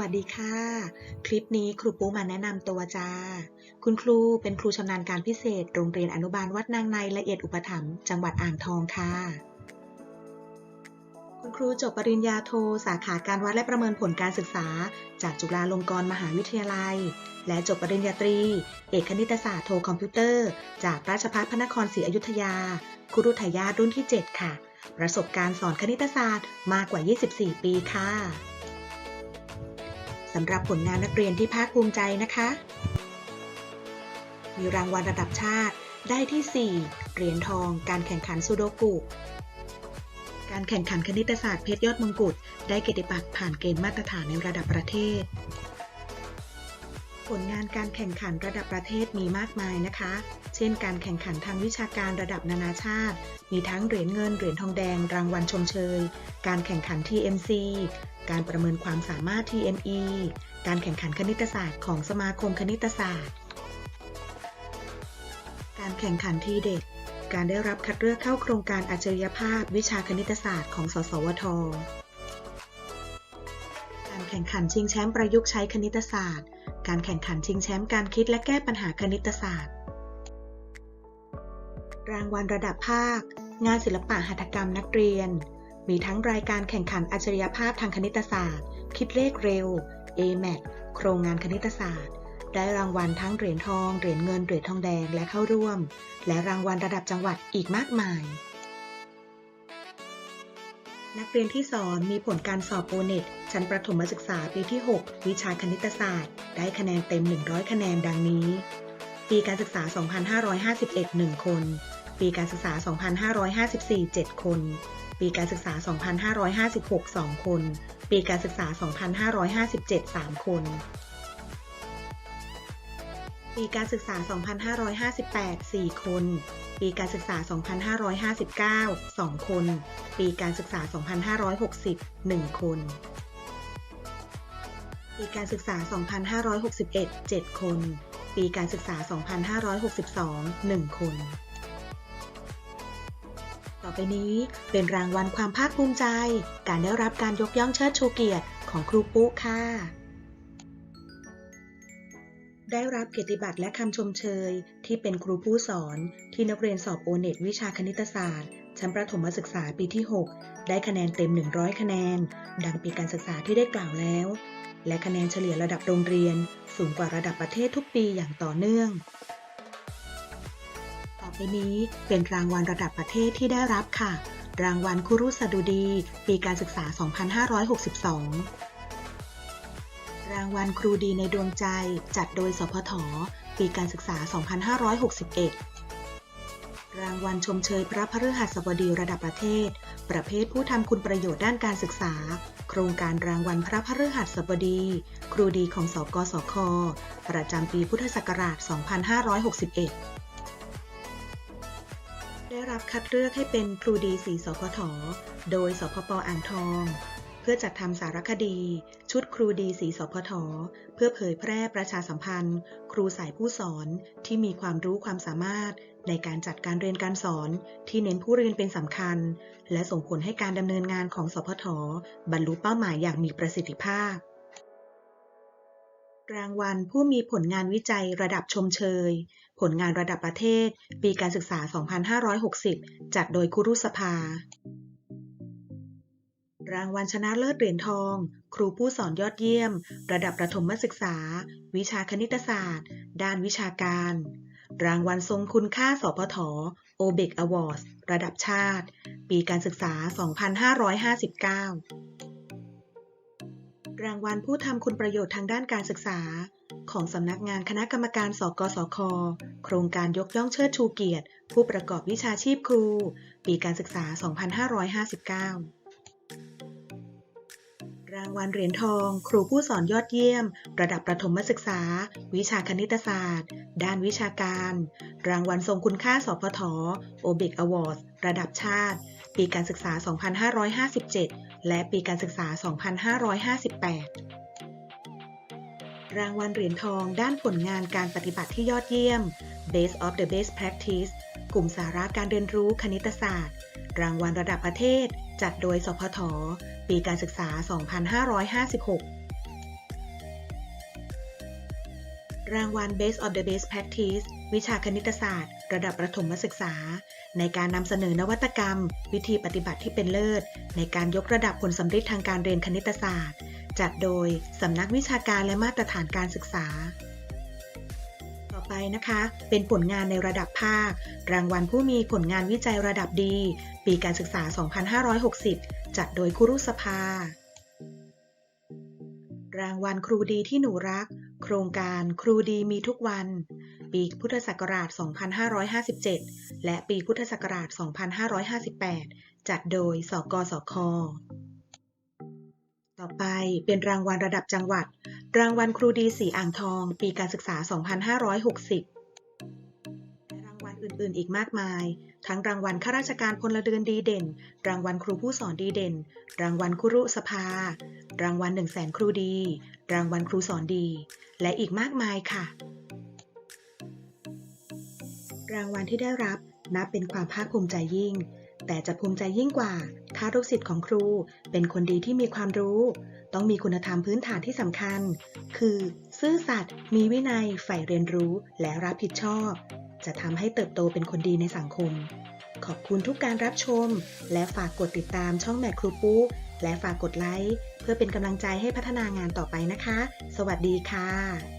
วัสดีค่ะ คลิปนี้ครูปูมาแนะนำตัวจ้า คุณครูเป็นครูชำนาญการพิเศษ โรงเรียนอนุบาลวัดนางในละเอียดอุปถัมภ์จังหวัดอ่างทองค่ะ คุณครูจบปริญญาโทสาขาการวัดและประเมินผลการศึกษา จากจุฬาลงกรณ์มหาวิทยาลัย และจบปริญญาตรี เอกคณิตศาสตร์โทคอมพิวเตอร์ จากราชภัฏพระนครศรีอยุธยาครุทายาทรุ่นที่ 7 ค่ะ ประสบการณ์สอนคณิตศาสตร์มากกว่า 24 ปีค่ะ สำหรับผลงานนักเรียนที่ภาคภูมิใจนะคะ มีรางวัลระดับชาติได้ที่ 4 เหรียญทอง การแข่งขันซูโดกุการแข่งขันคณิตศาสตร์เพชรยอดมงกุฎได้เกียรติบัตรผ่านเกณฑ์มาตรฐานในระดับประเทศ ผลงานการแข่งขันระดับประเทศมีมากมายนะคะ เช่น การแข่งขันทางวิชาการระดับนานาชาติ มีทั้งเหรียญเงิน เหรียญทองแดง รางวัลชมเชย การแข่งขัน TMC การประเมินความสามารถ TME การแข่งขันคณิตศาสตร์ของสมาคมคณิตศาสตร์ การแข่งขันทีเด็ด การได้รับคัดเลือกเข้าโครงการอัจฉริยภาพวิชาคณิตศาสตร์ของ สสวท การแข่งขันชิงแชมป์ประยุกต์ใช้คณิตศาสตร์ การแข่งขันชิงแชมป์การคิดและแก้ปัญหาคณิตศาสตร์ รางวัลระดับภาค งานศิลปะหัตถกรรมนักเรียน มีทั้งรายการแข่งขันอัจฉริยภาพทางคณิตศาสตร์ คิดเลขเร็ว AMAT โครงงานคณิตศาสตร์ ได้รางวัลทั้งเหรียญทอง เหรียญเงิน เหรียญทองแดง และเข้าร่วม และรางวัลระดับจังหวัดอีกมากมาย นักเรียนที่สอนมีผลการสอบโอเน็ตชั้นประถมศึกษาปีที่ 6 วิชาคณิตศาสตร์ ได้คะแนนเต็ม 100 คะแนนดังนี้ ปีการศึกษา 2551 1 คน ปีการศึกษา 2554 7 คน ปีการศึกษา 2556 2 คน ปีการศึกษา 2557 3 คน ปีการศึกษา 2558 4 คน ปีการศึกษา 2559 2 คน ปีการศึกษา 2560 1 คน ปีการศึกษา 2561 7 คน ปีการศึกษา 2562 1 คน ต่อไปนี้เป็นรางวัลความภาคภูมิใจ การได้รับการยกย่องเชิดชูเกียรติของครูปุ๊ค่ะ ได้รับเกียรติบัตรและคำชมเชย ที่เป็นครูผู้สอนที่นักเรียนสอบโอเน็ตวิชาคณิตศาสตร์ ชั้นประถมศึกษาปีที่ 6 ได้คะแนนเต็ม 100 คะแนน ดังปีการศึกษาที่ได้กล่าวแล้ว และคะแนนเฉลี่ยระดับโรงเรียน สูงกว่าระดับประเทศทุกปีอย่างต่อเนื่อง ไปนี้เป็นรางวัลระดับประเทศที่ได้รับค่ะ รางวัลคุรุสดุดี ปีการศึกษา 2562 รางวัลครูดีในดวงใจ จัดโดยสพทปีการศึกษา 2561 รางวัลชมเชยพระพฤหัสบดีระดับประเทศ ประเภทผู้ทำคุณประโยชน์ด้านการศึกษา โครงการรางวัลพระพฤหัสบดี ครูดีของสกสค ประจำปีพุทธศักราช 2561 ได้รับคัดเลือกให้เป็นครูดีสีสพทโดยสพปอ่างทอง เพื่อจัดทำสารคดี ชุดครูดีสีสพทเพื่อเผยแพร่ประชาสัมพันธ์ ครูสายผู้สอนที่มีความรู้ความสามารถในการจัดการเรียนการสอนที่เน้นผู้เรียนเป็นสำคัญ และส่งผลให้การดำเนินงานของสพทบรรลุเป้าหมายอย่างมีประสิทธิภาพ รางวัลผู้มีผลงานวิจัยระดับชมเชย ผลงานระดับประเทศ ปีการศึกษา 2560 จัดโดยคุรุสภา รางวัลชนะเลิศเหรียญทอง ครูผู้สอนยอดเยี่ยม ระดับประถมศึกษา วิชาคณิตศาสตร์ ด้านวิชาการ รางวัลทรงคุณค่าสพทโอเบกอวอร์ดระดับชาติ ปีการศึกษา 2559 รางวัลผู้ทำคุณประโยชน์ทางด้านการศึกษา ของสำนักงานคณะกรรมการสกสค โครงการยกย่องเชิดชูเกียรติ ผู้ประกอบวิชาชีพครู ปีการศึกษา 2559 รางวัลเหรียญทอง ครูผู้สอนยอดเยี่ยม ระดับประถมศึกษา วิชาคณิตศาสตร์ ด้านวิชาการ รางวัลทรงคุณค่าสพทโอเบกอวอร์ดระดับชาติ ปีการศึกษา 2557 และปีการศึกษา 2558รางวัลเหรียญทองด้านผลงานการปฏิบัติที่ยอดเยี่ยม Best of the Best Practice กลุ่มสาระการเรียนรู้คณิตศาสตร์ รางวัลระดับประเทศ จัดโดยสพท ปีการศึกษา 2556 รางวัล Best of the Best Practice วิชาคณิตศาสตร์ ระดับประถมศึกษา ในการนำเสนอนวัตกรรม วิธีปฏิบัติที่เป็นเลิศ ในการยกระดับผลสำเร็จทางการเรียนคณิตศาสตร์ จัดโดยสำนักวิชาการและมาตรฐานการศึกษา ไปนะคะ เป็นผลงานในระดับภาค รางวัลผู้มีผลงานวิจัยระดับดี ปีการศึกษา 2560 จัดโดยครุสภา รางวัลครูดีที่หนูรัก โครงการครูดีมีทุกวัน ปีพุทธศักราช 2557 และปีพุทธศักราช 2558 จัดโดย สกสค ต่อไปเป็นรางวัลระดับจังหวัด รางวัลครูดีสีอ่างทอง ปีการศึกษา 2560 และรางวัลอื่นๆ อีกมากมาย ทั้งรางวัลข้าราชการพลเรือนดีเด่น รางวัลครูผู้สอนดีเด่น รางวัลครุสภา รางวัลหนึ่งแสนครูดี รางวัลครูสอนดี และอีกมากมายค่ะ รางวัลที่ได้รับนับเป็นความภาคภูมิใจยิ่ง แต่จะภูมิใจยิ่งกว่า ถ้าลูกศิษย์ของครูเป็นคนดีที่มีความรู้ ต้องมีคุณธรรมพื้นฐานที่สำคัญ คือ ซื่อสัตย์มีวินัยใฝ่เรียนรู้และรับผิดชอบ จะทำให้เติบโตเป็นคนดีในสังคม ขอบคุณทุกการรับชม และฝากกดติดตามช่องแมทครูปุ๊และฝากกดไลค์เพื่อเป็นกำลังใจให้พัฒนางานต่อไปนะคะ สวัสดีค่ะ